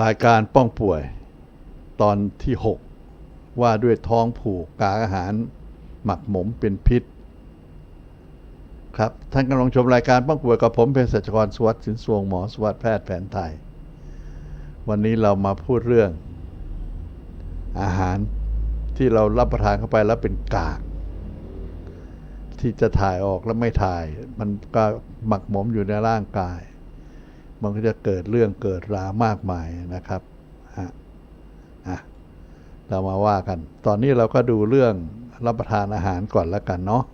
รายการป้องป่วยตอนที่ 6 ว่าด้วยท้องผูกกากอาหาร หมักหมมเป็นพิษ ครับ ท่านกำลังชมรายการป้องป่วยกับผมเภสัชกรสวัสดิ์สินสวงหมอสวัสดิ์แพทย์แผนไทย วันนี้เรามาพูดเรื่อง อาหารที่เรารับประทานเข้าไปแล้วเป็นกาก ที่จะถ่ายออกแล้วไม่ถ่าย มันก็หมักหมมอยู่ในร่างกาย มันก็จะเกิดเรื่องเกิดรามากมายนะครับฮะอะเรามาว่ากัน ตอนนี้เราก็ดูเรื่องรับประทานอาหารก่อนแล้วกันเนาะ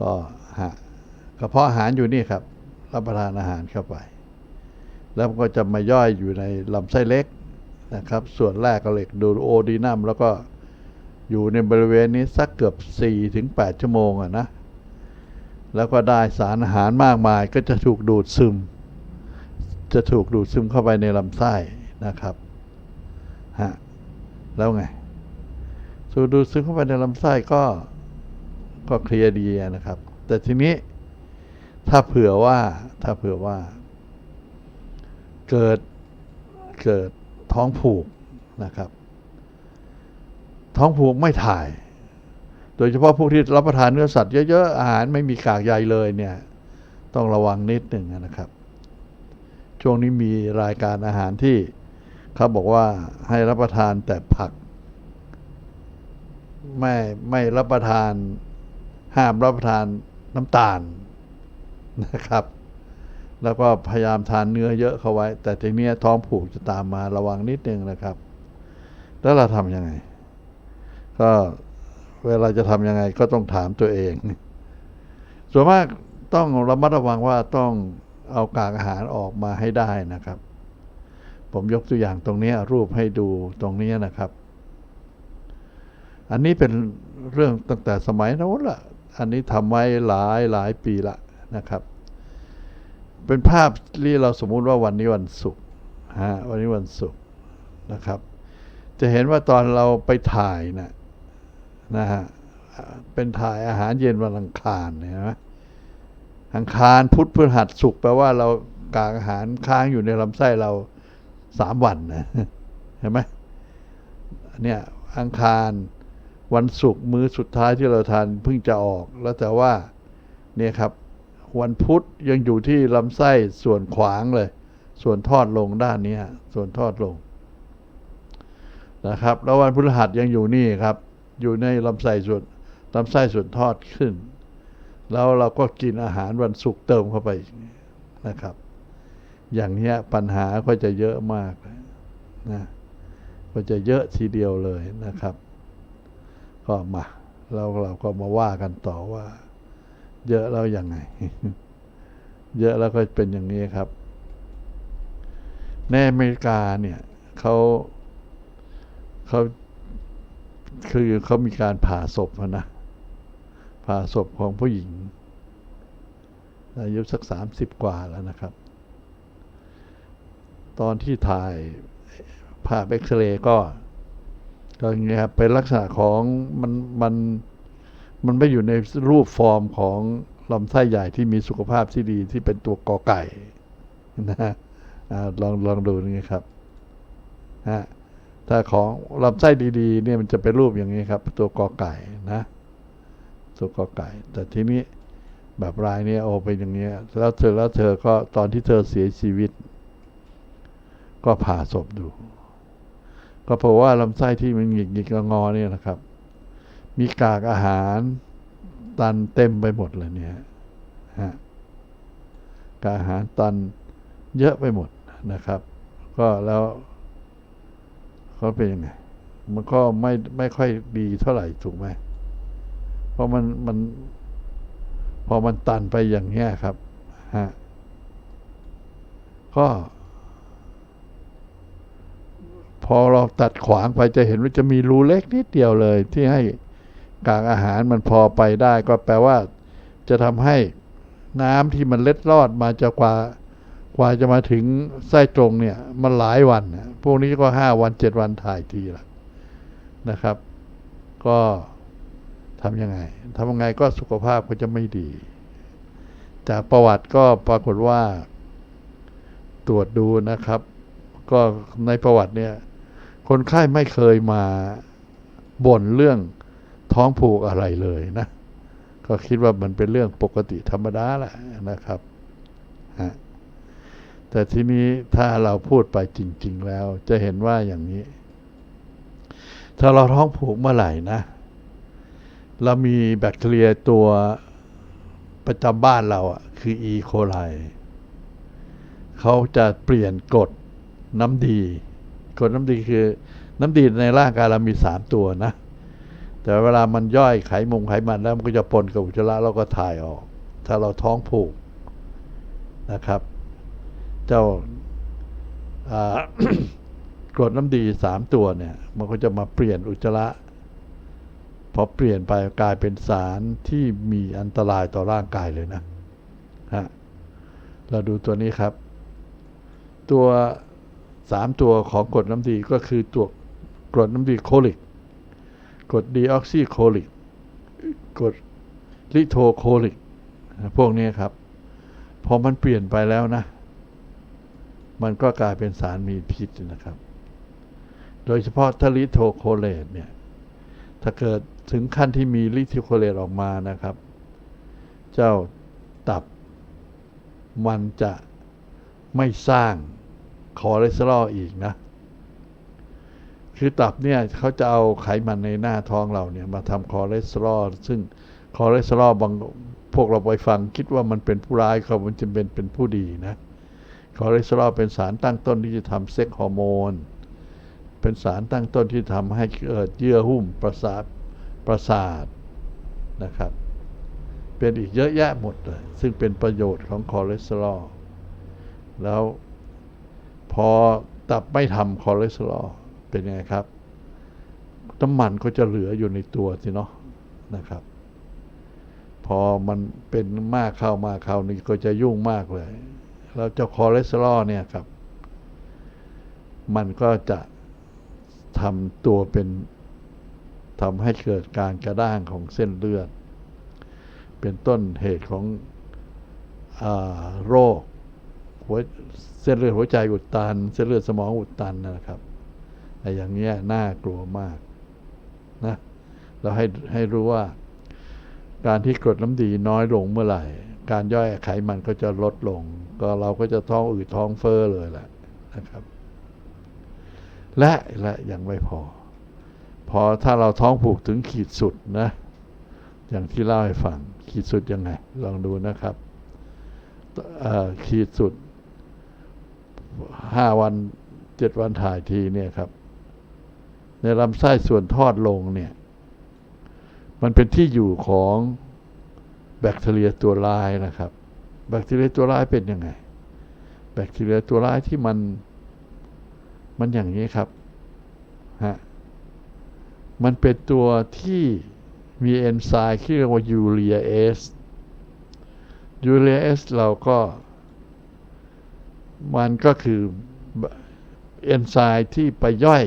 ก็ฮะกระเพาะอาหารอยู่นี่ครับ รับประทานอาหารเข้าไป แล้วก็จะมาย่อยอยู่ในลำไส้เล็กนะครับ ส่วนแรกก็เหล็กดูโอดีนัมแล้วก็อยู่ในบริเวณนี้สักเกือบ4ถึง8ชั่วโมงอะนะ แล้วก็ได้สารอาหารมากมายก็จะถูกดูดซึม จะถูกดูดซึมเข้าไปในลำไส้นะครับฮะแล้วไงถูกดูดซึมเข้าไปในลำไส้ก็ก็เคลียร์ดีนะครับ แต่ทีนี้ถ้าเผื่อว่าถ้าเผื่อว่า เกิดเกิดท้องผูกนะครับ ท้องผูกไม่ถ่าย โดยเฉพาะพวกที่รับประทานเนื้อสัตว์เยอะๆอาหารไม่มีกากใยเลยเนี่ย ต้องระวังนิดหนึ่งนะครับ ช่วงนี้มีรายการอาหารที่เขาบอกว่าให้รับประทานแต่ผัก ไม่ไม่รับประทานห้ามรับประทานน้ำตาลนะครับ แล้วก็พยายามทานเนื้อเยอะเข้าไว้ แต่ทีนี้ท้องผูกจะตามมาระวังนิดนึงนะครับ แล้วเราทำยังไง ก็เวลาจะทำยังไงก็ต้องถามตัวเอง ส่วนมากต้องระมัดระวังว่าต้อง เอากากอาหารออกมาให้ได้นะครับ ผมยกตัวอย่างตรงนี้รูปให้ดูตรงนี้นะครับ อันนี้เป็นเรื่องตั้งแต่สมัยโน้นละอันนี้ทำไว้หลายหลายปีละนะครับ เป็นภาพที่เราสมมุติว่าวันนี้วันศุกร์ฮะวันนี้วันศุกร์นะครับ จะเห็นว่าตอนเราไปถ่ายนะนะฮะเป็นถ่ายอาหารเย็นวันอังคารเห็นไหม อังคารพุธพฤหัสศุกร์แปลว่าเรากากอาหารค้างอยู่ในลำไส้เราสามวันนะเห็นไหมเนี่ยอังคารวันศุกร์มื้อสุดท้ายที่เราทานเพิ่งจะออก แล้วแต่ว่าเนี่ยครับ วันพุธยังอยู่ที่ลำไส้ส่วนขวางเลย ส่วนทอดลงด้านนี้ส่วนทอดลงนะครับ แล้ววันพฤหัสยังอยู่นี่ครับ อยู่ในลำไส้ส่วนลำไส้ส่วนทอดขึ้น แล้วเราก็กินอาหารวันศุกร์เติมเข้าไปนะครับ อย่างนี้ปัญหาก็จะเยอะมากนะก็จะเยอะทีเดียวเลยนะครับ ก็มาเราเราก็มาว่ากันต่อว่า เยอะแล้วยังไง เยอะแล้วก็เป็นอย่างนี้ครับ ในอเมริกาเนี่ยเขาเขาคือเขามีการผ่าศพนะ ผ่าศพของผู้หญิง อายุสักสามสิบกว่าแล้วนะครับ ตอนที่ถ่ายภาพเอ็กซเรย์ก็ก็อย่างเงี้ยครับเป็นลักษณะของมันมันมันไม่อยู่ในรูปฟอร์มของลำไส้ใหญ่ที่มีสุขภาพที่ดีที่เป็นตัวกอไก่นะฮะลองลองดูนี่ครับฮะถ้าของลำไส้ดีๆเนี่ยมันจะเป็นรูปอย่างนี้ครับ ตัวกอไก่นะ ตัวกอไก่ แต่ทีนี้แบบรายเนี้ยโอเป็นอย่างเนี้ยแล้วเธอแล้วเธอก็ตอนที่เธอเสียชีวิต ก็ผ่าศพดู ก็เพราะว่าลำไส้ที่มันหงิกหงิกงอเนี่ยนะครับ มีกากอาหารตันเต็มไปหมดเลยเนี่ยฮะกากอาหารตันเยอะไปหมดนะครับ ก็แล้วเขาเป็นยังไงมันก็ไม่ไม่ค่อยดีเท่าไหร่ถูกไหม เพราะมันมัน พอมันตันไปอย่างเงี้ยครับฮะก็พอเราตัดขวางไปจะเห็นว่าจะมีรูเล็กนิดเดียวเลย ที่ให้กากอาหารมันพอไปได้ ก็แปลว่า จะทำให้น้ำที่มันเล็ดลอดมาจะกว่ากว่าจะมาถึงไส้ตรงเนี่ย มันหลายวัน พวกนี้ก็ห้าวันเจ็ดวันถ่ายทีละนะครับ ก็ ทำยังไงทำยังไงก็สุขภาพก็จะไม่ดี จากประวัติก็ปรากฏว่า ตรวจดูนะครับ ก็ในประวัติเนี่ย คนไข้ไม่เคยมาบ่นเรื่องท้องผูกอะไรเลยนะ ก็คิดว่ามันเป็นเรื่องปกติธรรมดาแหละนะครับแต่ทีนี้ถ้าเราพูดไปจริง ๆ แล้ว จะเห็นว่าอย่างนี้ ถ้าเราท้องผูกเมื่อไหร่นะ เรามีแบคทีเรียตัวประจำบ้านเราอะคืออีโคไลเขาจะเปลี่ยนกรดน้ำดีกรดน้ำดีคือ น้ำดีในร่างกายเรามีสามตัวนะ แต่เวลามันย่อยไขมงไขมันแล้วมันก็จะปนกับอุจจาระแล้วก็ถ่ายออก ถ้าเราท้องผูกนะครับ เจ้ากรดน้ำดีสามตัวเนี่ย มันก็จะมาเปลี่ยนอุจจาระ พอเปลี่ยนไปกลายเป็นสารที่มีอันตรายต่อร่างกายเลยนะฮะเราดูตัวนี้ครับ ตัวสามตัวของกรดน้ำดีก็คือตัวกรดน้ำดีโคลิกกรดดีออกซิโคลิกกรดลิโทโคลิกพวกนี้ครับ พอมันเปลี่ยนไปแล้วนะ มันก็กลายเป็นสารมีพิษนะครับ โดยเฉพาะถ้าลิโทโคเลตเนี่ย ถ้าเกิด ถึงขั้นที่มีลิโทโคเลตออกมานะครับ เจ้าตับมันจะไม่สร้างคอเลสเตอรอลอีกนะ คือตับเนี่ยเขาจะเอาไขมันในหน้าท้องเราเนี่ยมาทำคอเลสเตอรอลซึ่งคอเลสเตอรอลบางพวกเราไปฟังคิดว่ามันเป็นผู้ร้ายเขามันจะเป็นเป็นผู้ดีนะคอเลสเตอรอลเป็นสารตั้งต้นที่จะทำเซ็กฮอร์โมน เป็นสารตั้งต้นที่ทำให้เกิดเยื่อหุ้มประสาท ประสาทนะครับ เป็นอีกเยอะแยะหมดเลย ซึ่งเป็นประโยชน์ของคอเลสเตอรอลแล้วพอตับไม่ทำคอเลสเตอรอลเป็นยังไงครับน้ำมันก็จะเหลืออยู่ในตัวสิเนาะนะครับ พอมันเป็นมากเข้ามากเข้านี่ก็จะยุ่งมากเลยแล้วเจ้าคอเลสเตอรอลเนี่ยครับ มันก็จะทำตัวเป็น ทำให้เกิดการกระด้างของเส้นเลือด เป็นต้นเหตุของอโรคหัวเส้นเลือดหัวใจอุดตัน เส้นเลือดสมองอุดตันนะครับไอ้อย่างเงี้ยน่ากลัวมากนะเราให้ให้รู้ว่า การที่กรดน้ำดีน้อยลงเมื่อไหร่ การย่อยไขมันก็จะลดลง ก็เราก็จะท้องอืดท้องเฟ้อเลยแหละนะครับ และและยังไม่พอ พอถ้าเราท้องผูกถึงขีดสุดนะ อย่างที่เล่าให้ฟัง ขีดสุดยังไง ลองดูนะครับขีดสุดห้าวันเจ็ดวันถ่ายทีเนี่ยครับ ในลำไส้ส่วนทอดลงเนี่ย มันเป็นที่อยู่ของแบคทีเรียตัวร้ายนะครับ แบคทีเรียตัวร้ายเป็นยังไง แบคทีเรียตัวร้ายที่มันมันอย่างนี้ครับฮะ มันเป็นตัวที่มีเอนไซม์ที่เรียกว่ายูเรียเอสยูเรียเอสเราก็ มันก็คือเอนไซม์ที่ไปย่อย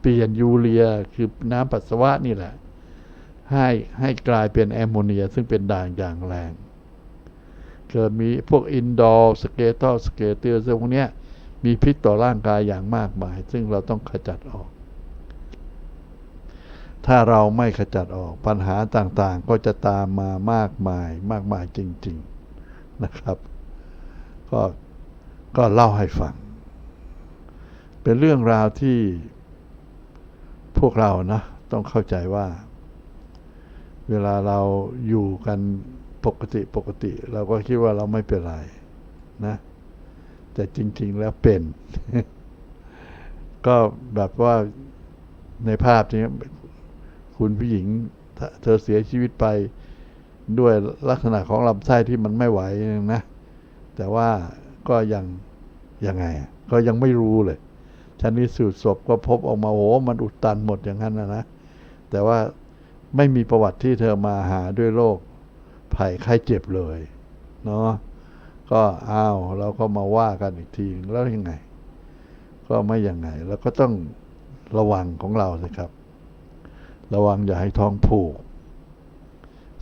เปลี่ยนยูเรียคือน้ำปัสสาวะนี่แหละ ให้ให้กลายเป็นแอมโมเนีย ซึ่งเป็นด่างอย่างแรง เกิดมีพวกอินดอลสเกตอลสเกเตอร์ซึ่งพวกเนี้ยมีพิษต่อร่างกายอย่างมากมาย ซึ่งเราต้องขจัดออก ถ้าเราไม่ขจัดออกปัญหาต่างๆ ก็จะตามมามากมายมากมายจริง ๆนะครับ ก็ก็เล่าให้ฟัง เป็นเรื่องราวที่พวกเรานะต้องเข้าใจว่า เวลาเราอยู่กันปกติปกติ เราก็คิดว่าเราไม่เป็นไรนะ แต่จริง ๆแล้วเป็น ก็แบบว่าในภาพนี้ คุณผู้หญิงเธอเสียชีวิตไปด้วยลักษณะของลำไส้ที่มันไม่ไหวนะ แต่ว่าก็ยังยังไง ก็ยังไม่รู้เลยชันนิสูตศพก็พบออกมาโอ้มันอุดตันหมดอย่างนั้นนะนะ แต่ว่าไม่มีประวัติที่เธอมาหาด้วยโรคภัยไข้เจ็บเลยเนาะก็อ้าวเราก็มาว่ากันอีกทีแล้วยังไง ก็ไม่ยังไง แล้วก็ต้องระวังของเราสิครับ ระวังอย่าให้ท้องผูก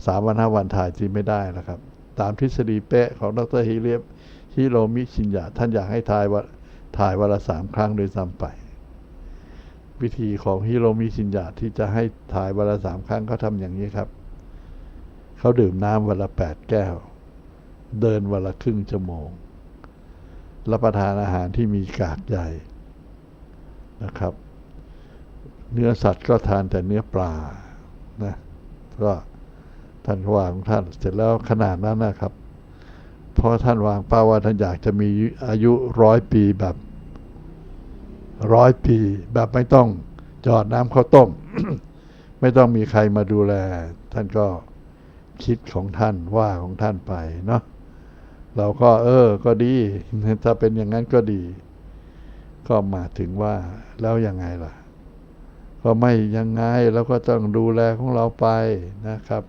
สามวันห้าวันถ่ายทีไม่ได้แล้วครับ ตามทฤษฎีเป๊ะของดรฮิเลียบฮิโรมิชินยะท่านอยากให้ทายว่าถ่ายวันละสามครั้งโดยซ้ำไป วิธีของฮิโรมิชินยะที่จะให้ถ่ายวันละสามครั้งเขาทำอย่างนี้ครับ เขาดื่มน้ำวันละแปดแก้ว เดินวันละครึ่งชั่วโมง รับประทานอาหารที่มีกากใยนะครับ เนื้อสัตว์ก็ทานแต่เนื้อปลานะก็ท่านวางของท่านเสร็จแล้วขนาดนั้นนะครับ เพราะท่านวางเป้าว่าท่านอยากจะมีอายุร้อยปีแบบร้อยปี แบบไม่ต้องจอดน้ำข้าวต้ม ไม่ต้องมีใครมาดูแล ท่านก็คิดของท่านว่าของท่านไปเนาะเราก็เออ ก็ดี ถ้าเป็นอย่างนั้นก็ดี ก็มาถึงว่าแล้วยังไงล่ะ ก็ไม่ยังไงเราก็ต้องดูแลของเราไปนะครับ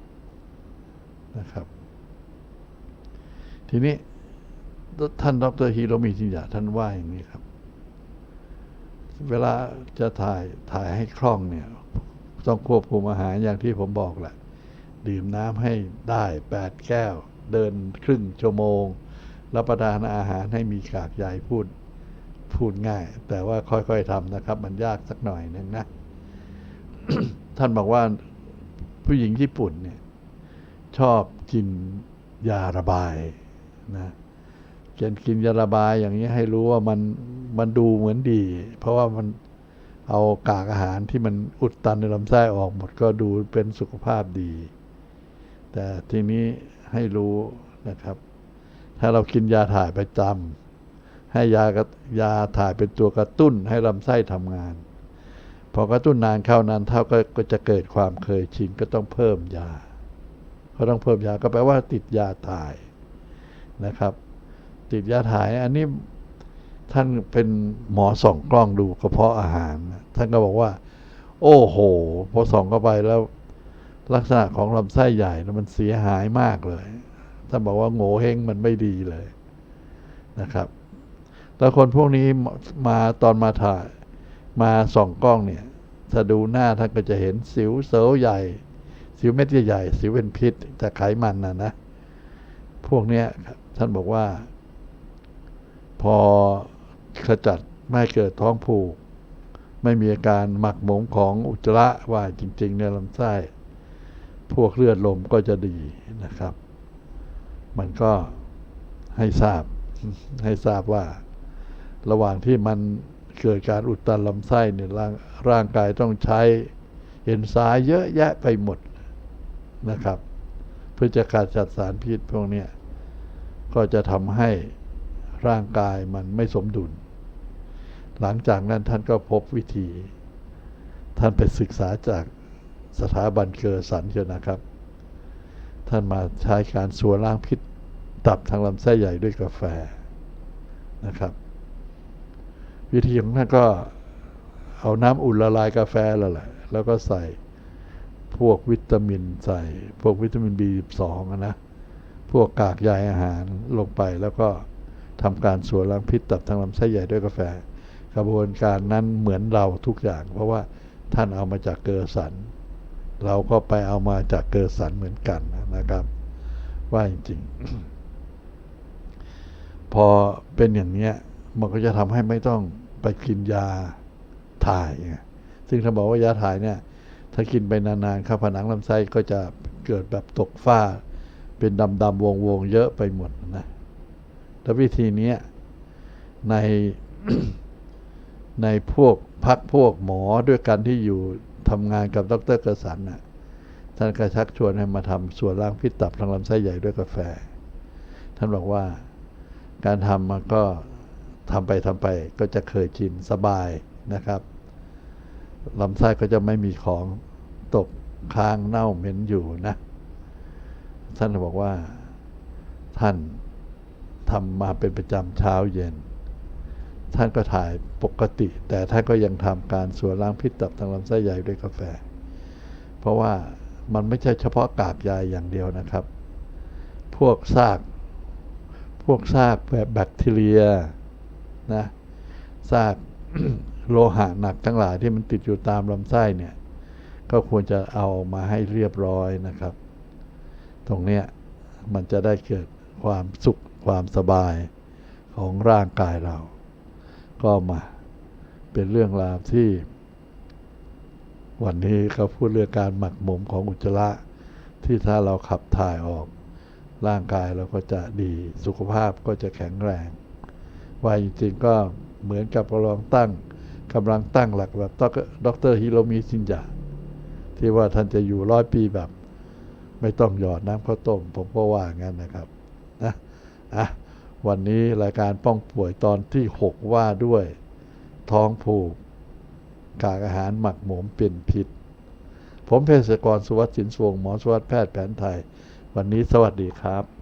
นะครับ ทีนี้ท่านดรฮิโรมิจินยะท่านว่าอย่างนี้ครับ เวลาจะถ่ายถ่ายให้คล่องเนี่ย ต้องควบคุมอาหารอย่างที่ผมบอกแหละ ดื่มน้ำให้ได้แปดแก้ว เดินครึ่งชั่วโมง รับประทานอาหารให้มีกากใยพูดพูดง่าย แต่ว่าค่อยๆทำนะครับ มันยากสักหน่อยนึงนะ ท่านบอกว่าผู้หญิงญี่ปุ่นเนี่ยชอบกินยาระบายนะกินกินยาระบายอย่างนี้ให้รู้ว่ามันมันดูเหมือนดี เพราะว่ามันเอากากอาหารที่มันอุดตันในลำไส้ออกหมดก็ดูเป็นสุขภาพดี แต่ทีนี้ให้รู้นะครับ ถ้าเรากินยาถ่ายประจำให้ยากยาถ่ายเป็นตัวกระตุ้นให้ลำไส้ทำงาน พอกระตุ้นนานเข้านานเท่าก็ก็จะเกิดความเคยชินก็ต้องเพิ่มยาก็ต้องเพิ่มยาก็แปลว่าติดยาถ่ายนะครับ ติดยาถ่ายอันนี้ท่านเป็นหมอส่องกล้องดูกระเพาะอาหาร ท่านก็บอกว่า โอ้โห พอส่องเข้าไปแล้ว ลักษณะของลำไส้ใหญ่มันเสียหายมากเลยท่านบอกว่าโง่เฮงมันไม่ดีเลยนะครับ แล้วคนพวกนี้มาตอนมาถ่าย มาส่องกล้องเนี่ย ถ้าดูหน้าท่านก็จะเห็นสิวเซลใหญ่ สิวเม็ดใหญ่ สิวเป็นพิษจากไขมันนะนะ พวกเนี้ยท่านบอกว่า พอขจัดไม่เกิดท้องผูก ไม่มีอาการหมักหมมของอุจจาระว่าจริง ๆ ในลำไส้ พวกเลือดลมก็จะดีนะครับ มันก็ให้ทราบให้ทราบว่า ระหว่างที่มัน เกิดการอุดตันลำไส้เนี่ยร่างร่างกายต้องใช้เอนไซม์เยอะแยะไปหมดนะครับ เพื่อจะขจัดสารพิษพวกนี้ก็จะทำให้ร่างกายมันไม่สมดุล หลังจากนั้นท่านก็พบวิธี ท่านไปศึกษาจากสถาบันเกอร์สันเชียนะครับ ท่านมาใช้การสัวล้างพิษตับทางลำไส้ใหญ่ด้วยกาแฟนะครับ วิธีของท่านก็เอาน้ำอุ่นละลายกาแฟแล้วแหละ แล้วก็ใส่พวกวิตามินใส่ พวกวิตามิน B12 นะ พวกกากใยอาหารลงไปแล้วก็ทำการสัวล้างพิษตับทางลำไส้ใหญ่ด้วยกาแฟ กระบวนการนั้นเหมือนเราทุกอย่าง เพราะว่าท่านเอามาจากเกอร์สัน เราก็ไปเอามาจากเกอร์สันเหมือนกันนะครับ ว่าจริงๆ พอเป็นอย่างเนี้ยมันก็จะทำให้ไม่ต้อง ไปกินยาถ่ายไงซึ่งถ้าบอกว่ายาถ่ายเนี่ย ถ้ากินไปนานๆข้าผนังลำไส้ก็จะเกิดแบบตกฝ้า เป็นดำๆวงๆเยอะไปหมดนะแล้ววิธีนี้ในในพวกพักพวกหมอด้วยกันที่อยู่ทำงานกับดรเกษสันน่ะท่านก็ชักชวนให้มาทำส่วนล้างพิษตับทางลำไส้ใหญ่ด้วยกาแฟ ท่านบอกว่าการทำมันก็ ทำไปทำไปก็จะเคยชินสบายนะครับลำไส้ก็จะไม่มีของตกค้างเน่าเหม็นอยู่นะ ท่านบอกว่าท่านทำมาเป็นประจำเช้าเย็น ท่านก็ถ่ายปกติ แต่ท่านก็ยังทำการสวนล้างพิษตับทางลำไส้ใหญ่ด้วยกาแฟ เพราะว่ามันไม่ใช่เฉพาะกากใยอย่างเดียวนะครับ พวกซาก พวกซากแบบแบคทีเรีย นะซากโลหะหนักทั้งหลายที่มันติดอยู่ตามลำไส้เนี่ย ก็ควรจะเอามาให้เรียบร้อยนะครับ ตรงเนี้ยมันจะได้เกิดความสุขความสบายของร่างกายเรา ก็มาเป็นเรื่องราวที่ วันนี้เขาพูดเรื่องการหมักหมมของอุจจาระที่ถ้าเราขับถ่ายออก ร่างกายเราก็จะดีสุขภาพก็จะแข็งแรง ว่าจริงๆก็เหมือนกับกำลังตั้งกำลังตั้งหลักแบบดรฮิโรมิซินยะที่ว่าท่านจะอยู่ร้อยปีแบบ ไม่ต้องหยอดน้ำข้าวต้ม ผมก็ว่างั้นนะครับนะอะวันนี้รายการป้องป่วยตอนที่ 6 ว่าด้วย ท้องผูก กากอาหารหมักหมมเป็นพิษ ผมเภสัชกรสุวัสดิ์สินสวงหมอสุวัสดิ์แพทย์แผนไทย วันนี้สวัสดีครับ